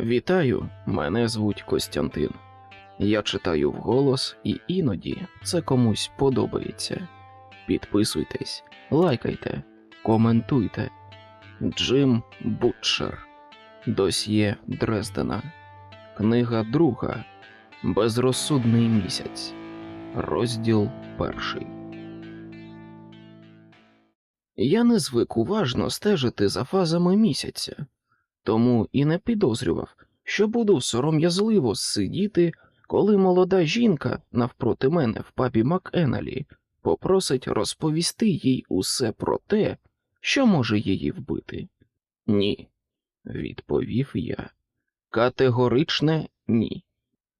Вітаю, мене звуть Костянтин. Я читаю вголос, і іноді це комусь подобається. Підписуйтесь, лайкайте, коментуйте. Джим Бутчер. Досьє Дрездена. Книга друга. Безрозсудний місяць. Розділ перший. Я не звик уважно стежити за фазами місяця, тому і не підозрював, що буду сором'язливо сидіти, коли молода жінка навпроти мене в пабі Макеналі попросить розповісти їй усе про те, що може її вбити. Ні, відповів я. Категоричне ні.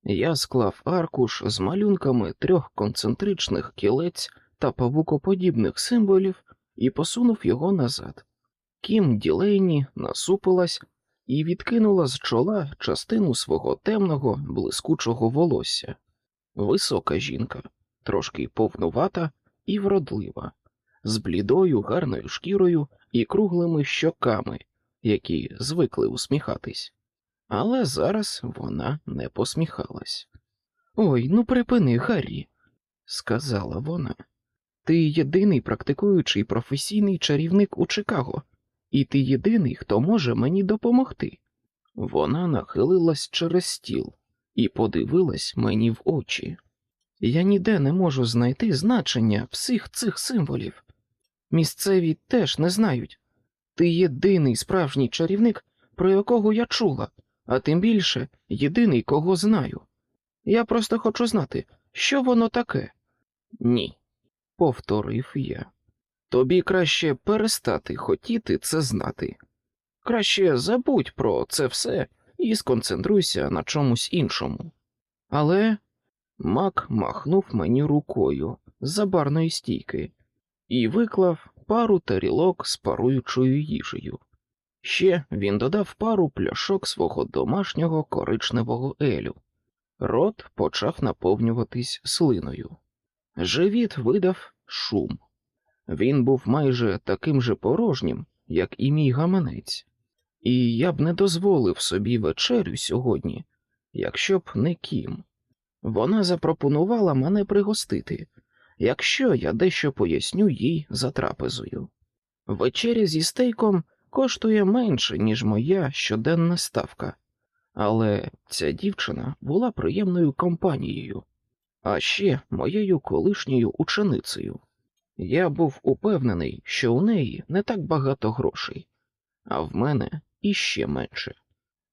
Я склав аркуш з малюнками трьох концентричних кілець та павукоподібних символів і посунув його назад. Кім Ділейні насупилась і відкинула з чола частину свого темного, блискучого волосся. Висока жінка, трошки повнувата і вродлива, з блідою гарною шкірою і круглими щоками, які звикли усміхатись. Але зараз вона не посміхалась. Ой, ну припини, Гаррі, сказала вона. Ти єдиний практикуючий професійний чарівник у Чикаго, і ти єдиний, хто може мені допомогти. Вона нахилилась через стіл і подивилась мені в очі. Я ніде не можу знайти значення всіх цих символів. Місцеві теж не знають. Ти єдиний справжній чарівник, про якого я чула, а тим більше єдиний, кого знаю. Я просто хочу знати, що воно таке. Ні, повторив я. Тобі краще перестати хотіти це знати. Краще забудь про це все і сконцентруйся на чомусь іншому. Але Мак махнув мені рукою з-за барної стійки і виклав пару тарілок з паруючою їжею. Ще він додав пару пляшок свого домашнього коричневого елю. Рот почав наповнюватись слиною. Живіт видав шум. Він був майже таким же порожнім, як і мій гаманець, і я б не дозволив собі вечерю сьогодні, якщо б не кім. Вона запропонувала мене пригостити, якщо я дещо поясню їй за трапезою. Вечеря зі стейком коштує менше, ніж моя щоденна ставка, але ця дівчина була приємною компанією, а ще моєю колишньою ученицею. Я був упевнений, що у неї не так багато грошей, а в мене іще менше.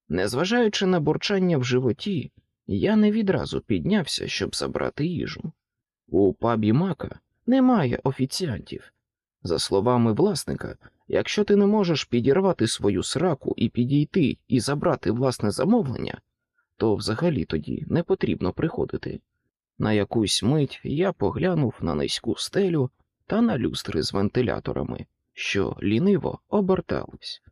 Незважаючи на бурчання в животі, я не відразу піднявся, щоб забрати їжу. У пабі мака немає офіціантів. За словами власника, якщо ти не можеш підірвати свою сраку і підійти і забрати власне замовлення, то взагалі тоді не потрібно приходити. На якусь мить я поглянув на низьку стелю та на люстри з вентиляторами, що ліниво обертались.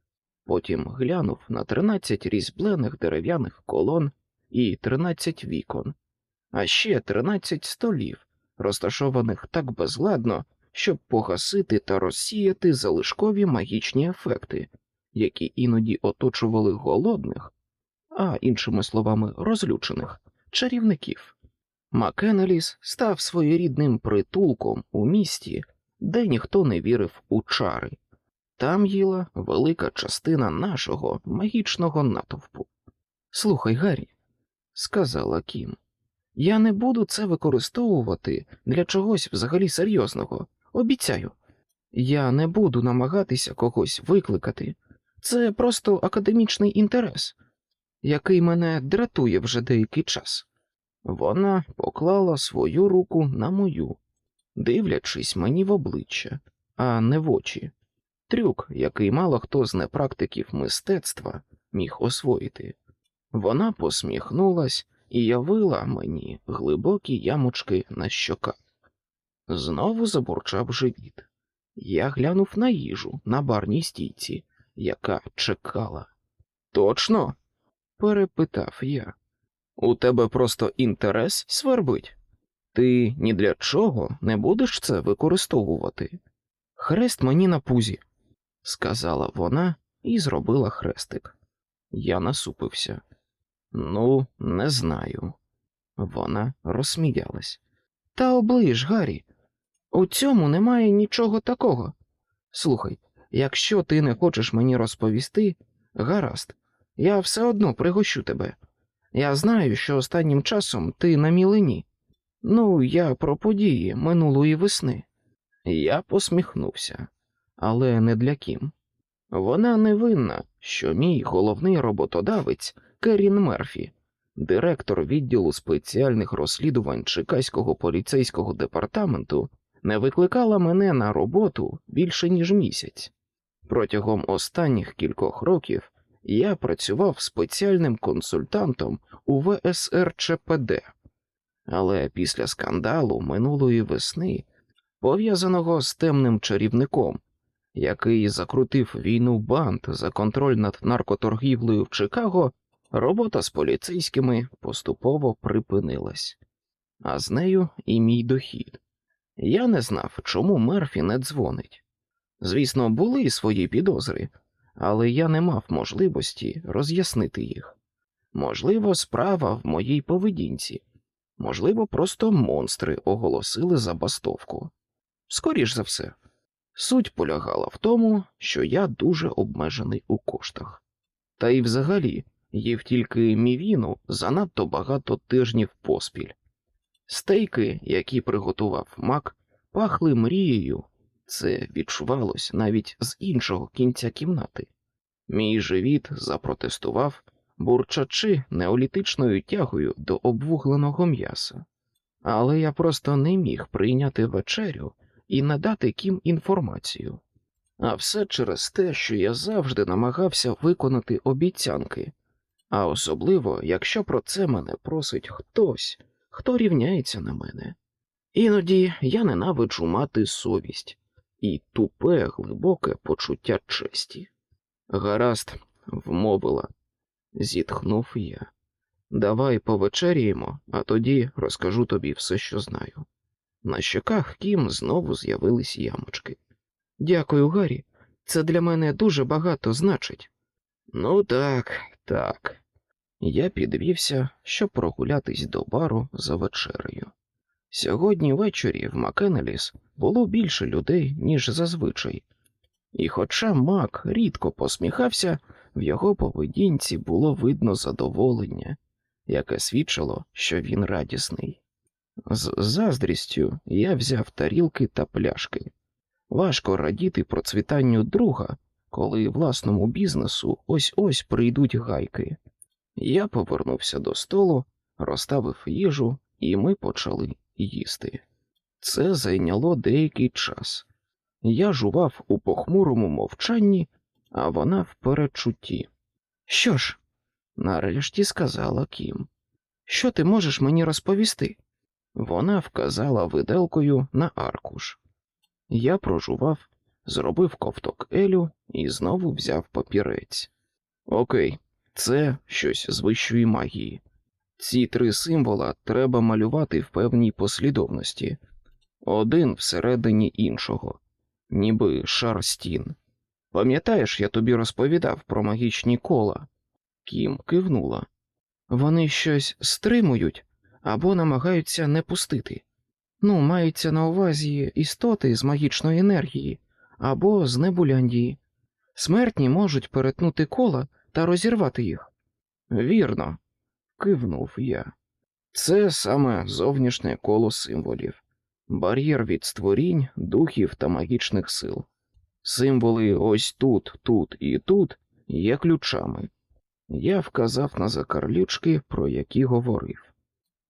Потім глянув на тринадцять різьблених дерев'яних колон і тринадцять вікон, а ще тринадцять столів, розташованих так безладно, щоб погасити та розсіяти залишкові магічні ефекти, які іноді оточували голодних, а іншими словами, розлючених чарівників. Макенеліс став своєрідним притулком у місті, де ніхто не вірив у чари. Там їла велика частина нашого магічного натовпу. Слухай, Гаррі, сказала Кім, я не буду це використовувати для чогось взагалі серйозного. Обіцяю. Я не буду намагатися когось викликати. Це просто академічний інтерес, який мене дратує вже деякий час. Вона поклала свою руку на мою, дивлячись мені в обличчя, а не в очі. Трюк, який мало хто з непрактиків мистецтва міг освоїти. Вона посміхнулась і явила мені глибокі ямочки на щоках. Знову забурчав живіт. Я глянув на їжу на барній стійці, яка чекала. Точно? перепитав я. У тебе просто інтерес свербить? Ти ні для чого не будеш це використовувати? Хрест мені на пузі, сказала вона і зробила хрестик. Я насупився. Ну, не знаю. Вона розсміялась. Та оближ, Гаррі. У цьому немає нічого такого. Слухай, якщо ти не хочеш мені розповісти, гаразд, я все одно пригощу тебе. Я знаю, що останнім часом ти на мілині. Ну, я про події минулої весни. Я посміхнувся, але не для ким. Вона не винна, що мій головний роботодавець Керін Мерфі, директор відділу спеціальних розслідувань Чикаського поліцейського департаменту, не викликала мене на роботу більше ніж місяць. Протягом останніх кількох років я працював спеціальним консультантом у ВСРЧПД, але після скандалу минулої весни, пов'язаного з темним чарівником, який закрутив війну банд за контроль над наркоторгівлею в Чикаго, робота з поліцейськими поступово припинилась, а з нею і мій дохід. Я не знав, чому Мерфі не дзвонить. Звісно, були свої підозри, але я не мав можливості роз'яснити їх. Можливо, справа в моїй поведінці, можливо, просто монстри оголосили забастовку. Скоріш за все, суть полягала в тому, що я дуже обмежений у коштах. Та й взагалі їв тільки мівіну занадто багато тижнів поспіль. Стейки, які приготував мак, пахли мрією, це відчувалось навіть з іншого кінця кімнати. Мій живіт запротестував, бурчачи неолітичною тягою до обвугленого м'яса, але я просто не міг прийняти вечерю і надати кім інформацію. А все через те, що я завжди намагався виконати обіцянки, а особливо, якщо про це мене просить хтось, хто рівняється на мене. Іноді я ненавиджу мати совість і тупе глибоке почуття честі. Гаразд, вмовила, зітхнув я. Давай повечеряємо, а тоді розкажу тобі все, що знаю. На щоках Кім знову з'явились ямочки. Дякую, Гаррі. Це для мене дуже багато значить. Ну так, так. Я підвівся, щоб прогулятись до бару за вечерею. Сьогодні ввечері в Макенеліс було більше людей, ніж зазвичай, і хоча Мак рідко посміхався, в його поведінці було видно задоволення, яке свідчило, що він радісний. З заздрістю я взяв тарілки та пляшки. Важко радіти процвітанню друга, коли власному бізнесу ось ось прийдуть гайки. Я повернувся до столу, розставив їжу, і ми почали їсти. Це зайняло деякий час. Я жував у похмурому мовчанні, а вона в перечутті. Що ж, нарешті сказала Кім, що ти можеш мені розповісти? Вона вказала виделкою на аркуш. Я прожував, зробив ковток Елю і знову взяв папірець. Окей, це щось з вищої магії. Ці три символа треба малювати в певній послідовності, один всередині іншого, ніби шар стін. Пам'ятаєш, я тобі розповідав про магічні кола? Кім кивнула. Вони щось стримують або намагаються не пустити. Ну, мається на увазі істоти з магічної енергії або з небуляндії. Смертні можуть перетнути кола та розірвати їх. Вірно, кивнув я. Це саме зовнішнє коло символів, бар'єр від створінь, духів та магічних сил. Символи ось тут, тут і тут є ключами. Я вказав на закарлючки, про які говорив.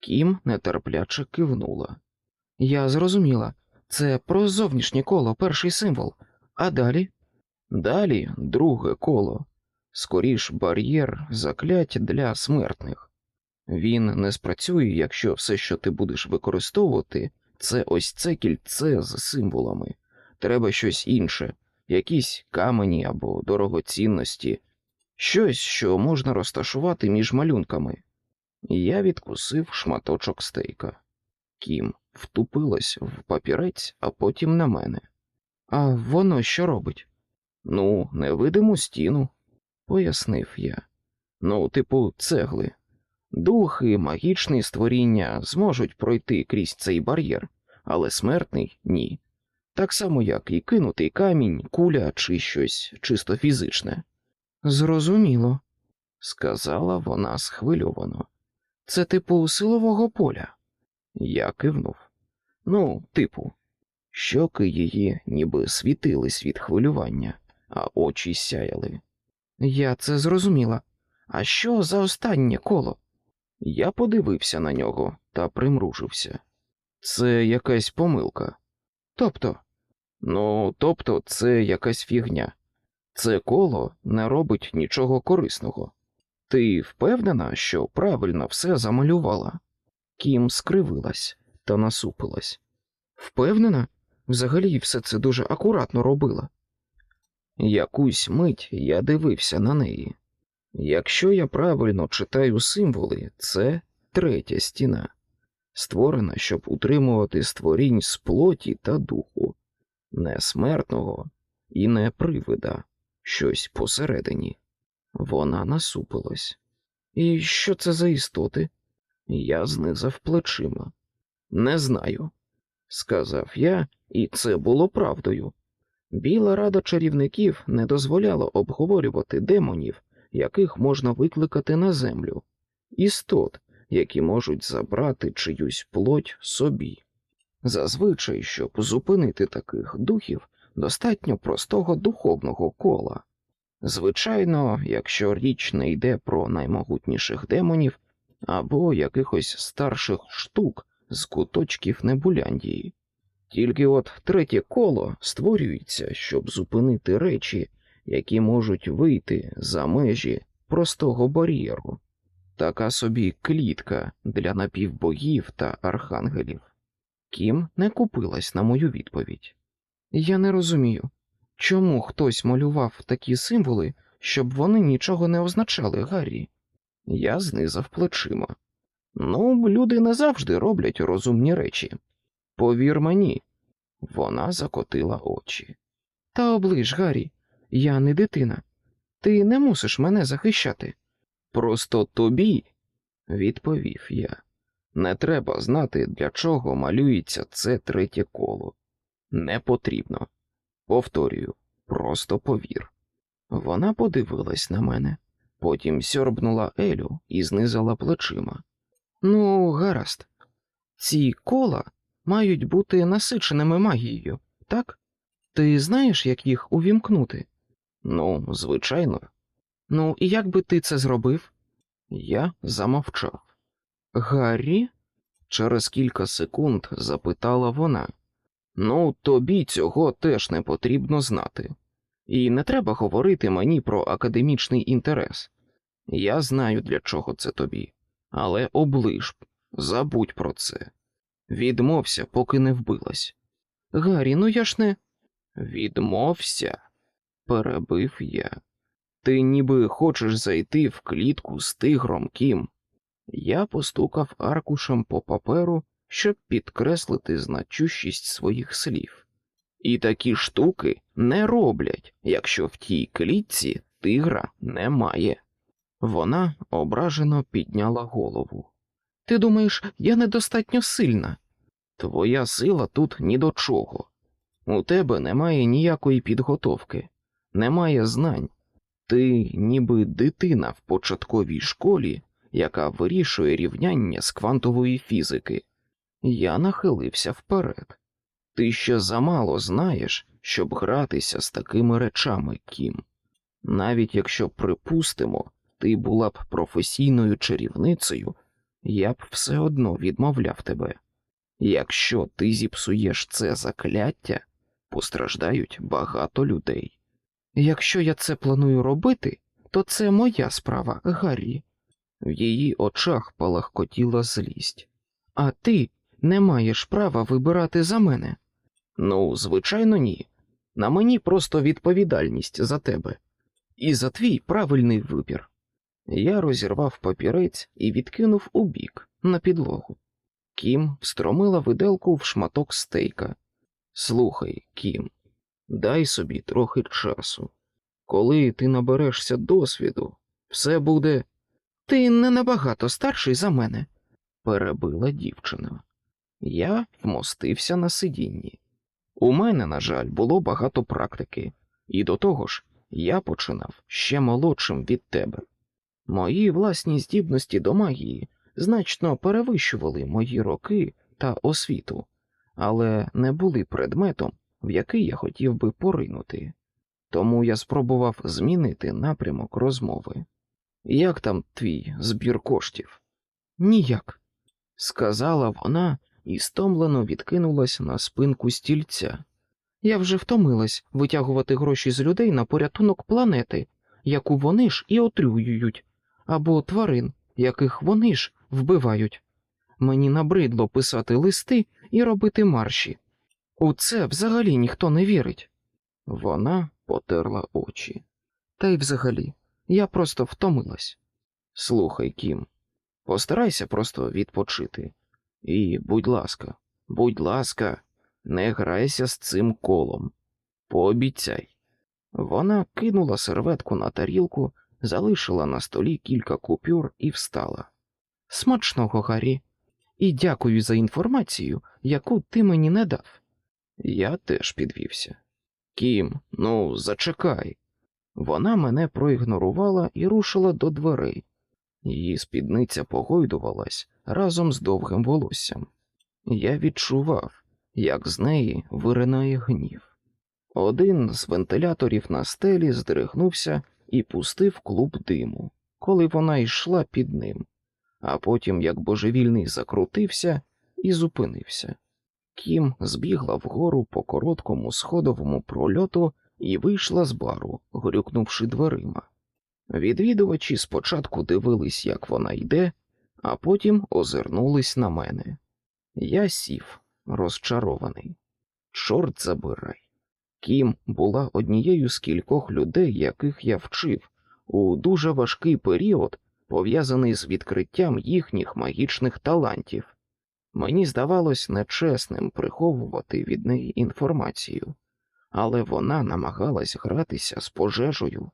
Кім нетерпляче кивнула. Я зрозуміла, це про зовнішнє коло перший символ, а далі? Далі друге коло, скоріш бар'єр заклять для смертних. Він не спрацює, якщо все, що ти будеш використовувати, це ось це кільце з символами. Треба щось інше, якісь камені або дорогоцінності, щось, що можна розташувати між малюнками. Я відкусив шматочок стейка. Кім втупилась в папірець, а потім на мене. А воно що робить? Ну, невидиму стіну, пояснив я. Ну, типу, цегли. Духи, магічні створіння зможуть пройти крізь цей бар'єр, але смертний ні. Так само, як і кинутий камінь, куля чи щось чисто фізичне. Зрозуміло, сказала вона схвильовано. Це типу силового поля. Я кивнув. Ну, типу, щоки її ніби світились від хвилювання, а очі сяяли. Я це зрозуміла. А що за останнє коло? Я подивився на нього та примружився. Це якась помилка. Тобто, ну, тобто, це якась фігня. Це коло не робить нічого корисного. Ти впевнена, що правильно все замалювала? Кім скривилась та насупилась. Впевнена? Взагалі все це дуже акуратно робила. Якусь мить я дивився на неї. Якщо я правильно читаю символи, це третя стіна, створена, щоб утримувати створінь з плоті та духу, не смертного і не привида, щось посередині. Вона насупилась. І що це за істоти? Я знизав плечима. Не знаю, сказав я, і це було правдою. Біла рада чарівників не дозволяла обговорювати демонів, яких можна викликати на землю, істот, які можуть забрати чиюсь плоть собі. Зазвичай, щоб зупинити таких духів, достатньо простого духовного кола. Звичайно, якщо річ не йде про наймогутніших демонів або якихось старших штук з куточків Небуляндії. Тільки от третє коло створюється, щоб зупинити речі, які можуть вийти за межі простого бар'єру, така собі клітка для напівбогів та архангелів. Кім не купилась на мою відповідь. Я не розумію, чому хтось малював такі символи, щоб вони нічого не означали, Гаррі. Я знизав плечима. Ну, люди не завжди роблять розумні речі. Повір мені, вона закотила очі. Та оближ, Гаррі, я не дитина. Ти не мусиш мене захищати. Просто тобі, відповів я. Не треба знати, для чого малюється це третє коло. Не потрібно. Повторюю, просто повір. Вона подивилась на мене, потім сьорбнула Елю і знизала плечима. Ну, гаразд, ці кола мають бути насиченими магією, так? Ти знаєш, як їх увімкнути? Ну, звичайно. Ну, і як би ти це зробив? Я замовчав. Гаррі? Через кілька секунд запитала вона. Ну, тобі цього теж не потрібно знати. І не треба говорити мені про академічний інтерес. Я знаю, для чого це тобі, але оближ, забудь про це. Відмовся, поки не вбилась. Гаррі, ну я ж не. Відмовся, перебив я. Ти ніби хочеш зайти в клітку з тигром Кім. Я постукав аркушем по паперу, щоб підкреслити значущість своїх слів. І такі штуки не роблять, якщо в тій клітці тигра немає. Вона ображено підняла голову. Ти думаєш, я недостатньо сильна? Твоя сила тут ні до чого. У тебе немає ніякої підготовки, немає знань. Ти ніби дитина в початковій школі, яка вирішує рівняння з квантової фізики. Я нахилився вперед. Ти ще замало знаєш, щоб гратися з такими речами, Кім. Навіть якщо, припустимо, ти була б професійною чарівницею, я б все одно відмовляв тебе. Якщо ти зіпсуєш це закляття, постраждають багато людей. Якщо я це планую робити, то це моя справа, Гаррі. В її очах палахкотіла злість. А ти не маєш права вибирати за мене. Ну, звичайно, ні. На мені просто відповідальність за тебе і за твій правильний вибір. Я розірвав папірець і відкинув у бік на підлогу. Кім встромила виделку в шматок стейка. Слухай, Кім, дай собі трохи часу. Коли ти наберешся досвіду, все буде Ти не набагато старший за мене, перебила дівчина. Я вмостився на сидінні. У мене, на жаль, було багато практики, і до того ж, я починав ще молодшим від тебе. Мої власні здібності до магії значно перевищували мої роки та освіту, але не були предметом, в який я хотів би поринути. Тому я спробував змінити напрямок розмови. Як там твій збір коштів? Ніяк, сказала вона і стомлено відкинулась на спинку стільця. Я вже втомилась витягувати гроші з людей на порятунок планети, яку вони ж і отруюють, або тварин, яких вони ж вбивають. Мені набридло писати листи і робити марші. У це взагалі ніхто не вірить. Вона потерла очі. Та й взагалі, я просто втомилась. Слухай, Кім, постарайся просто відпочити. І, будь ласка, будь ласка, не грайся з цим колом. Пообіцяй. Вона кинула серветку на тарілку, залишила на столі кілька купюр і встала. Смачного, Гаррі, і дякую за інформацію, яку ти мені не дав. Я теж підвівся. Кім, ну, зачекай. Вона мене проігнорувала і рушила до дверей. Її спідниця погойдувалась разом з довгим волоссям. Я відчував, як з неї виринає гнів. Один з вентиляторів на стелі здригнувся і пустив клуб диму, коли вона йшла під ним, а потім, як божевільний, закрутився і зупинився. Кім збігла вгору по короткому сходовому прольоту і вийшла з бару, грюкнувши дверима. Відвідувачі спочатку дивились, як вона йде, а потім озирнулись на мене. Я сів, розчарований. Чорт забирай. Кім була однією з кількох людей, яких я вчив, у дуже важкий період, пов'язаний з відкриттям їхніх магічних талантів. Мені здавалось нечесним приховувати від неї інформацію, але вона намагалась гратися з пожежею.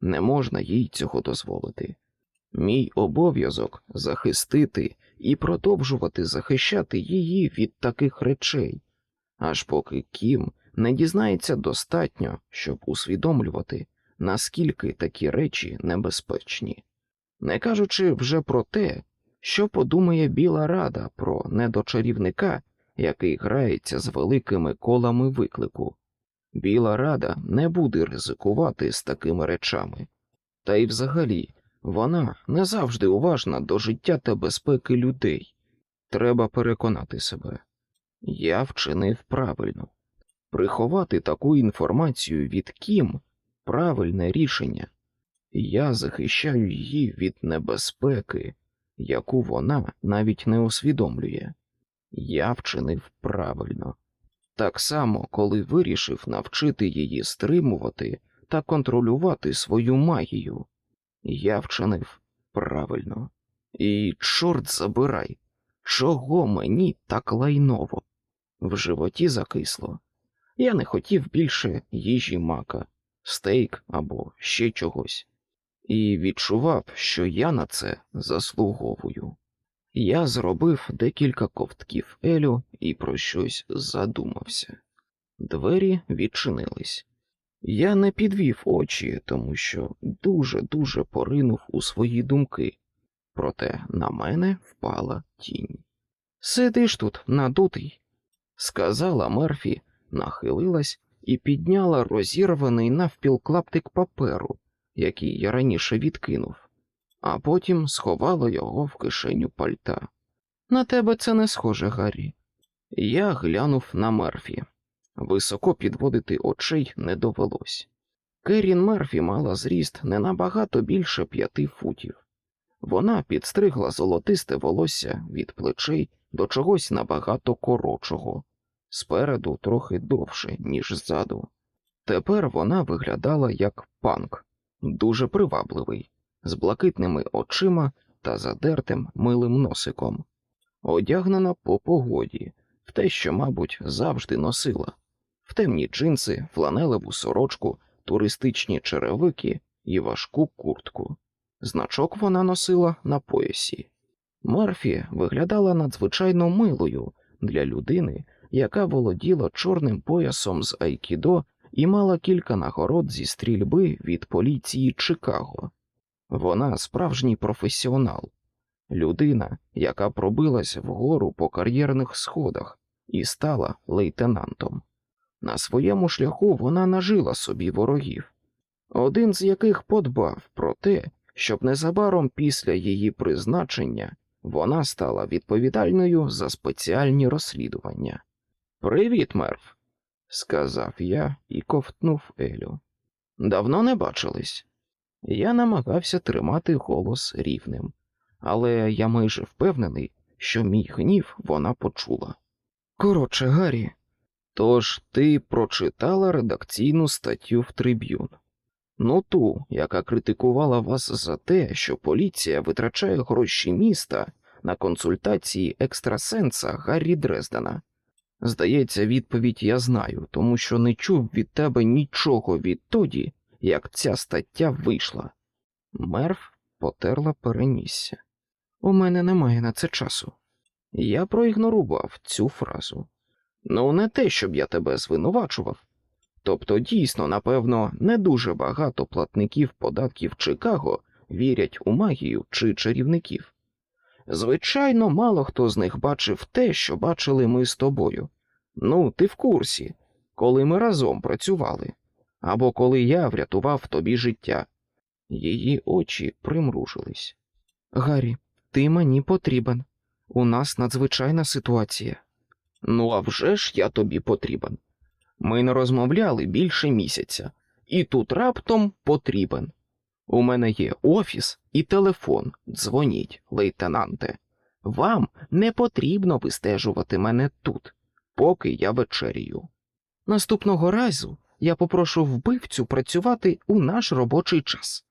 Не можна їй цього дозволити. Мій обов'язок захистити і продовжувати захищати її від таких речей, аж поки Кім не дізнається достатньо, щоб усвідомлювати, наскільки такі речі небезпечні, не кажучи вже про те, що подумає Біла Рада про недочарівника, який грається з великими колами виклику. Біла Рада не буде ризикувати з такими речами, та й взагалі вона не завжди уважна до життя та безпеки людей. Треба переконати себе. Я вчинив правильно. Приховати таку інформацію від Кім правильне рішення. Я захищаю її від небезпеки, яку вона навіть не усвідомлює. Я вчинив правильно. Так само, коли вирішив навчити її стримувати та контролювати свою магію. Я вчинив правильно. І, чорт забирай, чого мені так лайново? В животі закисло. Я не хотів більше їжі мака, стейк або ще чогось, і відчував, що я на це заслуговую. Я зробив декілька ковтків Елю і про щось задумався. Двері відчинились. Я не підвів очі, тому що дуже-дуже поринув у свої думки, проте на мене впала тінь. Сидиш тут, надутий, сказала Мерфі, нахилилась і підняла розірваний навпіл клаптик паперу, який я раніше відкинув, а потім сховала його в кишеню пальта. На тебе це не схоже, Гаррі. Я глянув на Мерфі. Високо підводити очей не довелось. Керін Мерфі мала зріст не набагато більше п'яти футів. Вона підстригла золотисте волосся від плечей до чогось набагато коротшого, спереду трохи довше, ніж ззаду. Тепер вона виглядала як панк, дуже привабливий, з блакитними очима та задертим милим носиком, одягнена по погоді, в те, що, мабуть, завжди носила, в темні джинси, фланелеву сорочку, туристичні черевики і важку куртку. Значок вона носила на поясі. Мерфі виглядала надзвичайно милою для людини, яка володіла чорним поясом з Айкідо і мала кілька нагород зі стрільби від поліції Чикаго. Вона справжній професіонал, людина, яка пробилась вгору по кар'єрних сходах і стала лейтенантом. На своєму шляху вона нажила собі ворогів, один з яких подбав про те, щоб незабаром після її призначення вона стала відповідальною за спеціальні розслідування. Привіт, Мерв, сказав я і ковтнув Елю. Давно не бачились. Я намагався тримати голос рівним, але я майже впевнений, що мій гнів вона почула. Коротше, Гаррі, тож ти прочитала редакційну статтю в Триб'юн. Ну ту, яка критикувала вас за те, що поліція витрачає гроші міста на консультації екстрасенса Гаррі Дрездена. Здається, відповідь я знаю, тому що не чув від тебе нічого відтоді, як ця стаття вийшла. Мерв потерла перенісся. У мене немає на це часу. Я проігнорував цю фразу. Ну, не те, щоб я тебе звинувачував. Тобто, дійсно, напевно, не дуже багато платників податків Чикаго вірять у магію чи чарівників. Звичайно, мало хто з них бачив те, що бачили ми з тобою. Ну, ти в курсі, коли ми разом працювали, або коли я врятував тобі життя. Її очі примружились. Гаррі, ти мені потрібен. У нас надзвичайна ситуація. Ну, а вже ж я тобі потрібен. Ми не розмовляли більше місяця, і тут раптом потрібен. У мене є офіс і телефон. Дзвоніть, лейтенанте. Вам не потрібно вистежувати мене тут, поки я вечерію. Наступного разу я попрошу вбивцю працювати у наш робочий час,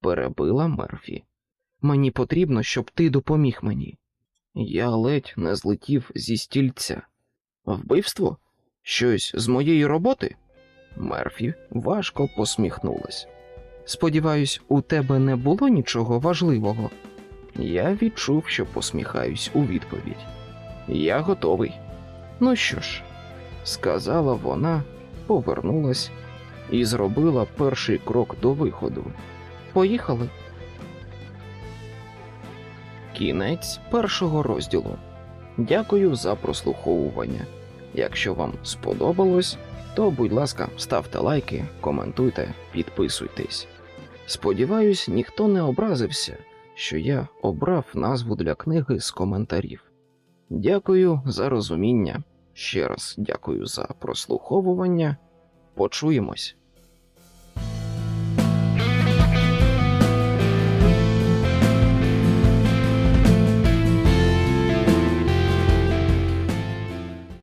перебила Мерфі. Мені потрібно, щоб ти допоміг мені. Я ледь не злетів зі стільця. Вбивство? Щось з моєї роботи? Мерфі важко посміхнулась. Сподіваюсь, у тебе не було нічого важливого. Я відчув, що посміхаюсь у відповідь. Я готовий. Ну що ж, сказала вона, повернулась і зробила перший крок до виходу. Поїхали. Кінець першого розділу. Дякую за прослуховування. Якщо вам сподобалось, то, будь ласка, ставте лайки, коментуйте, підписуйтесь. Сподіваюсь, ніхто не образився, що я обрав назву для книги з коментарів. Дякую за розуміння. Ще раз дякую за прослуховування. Почуємось.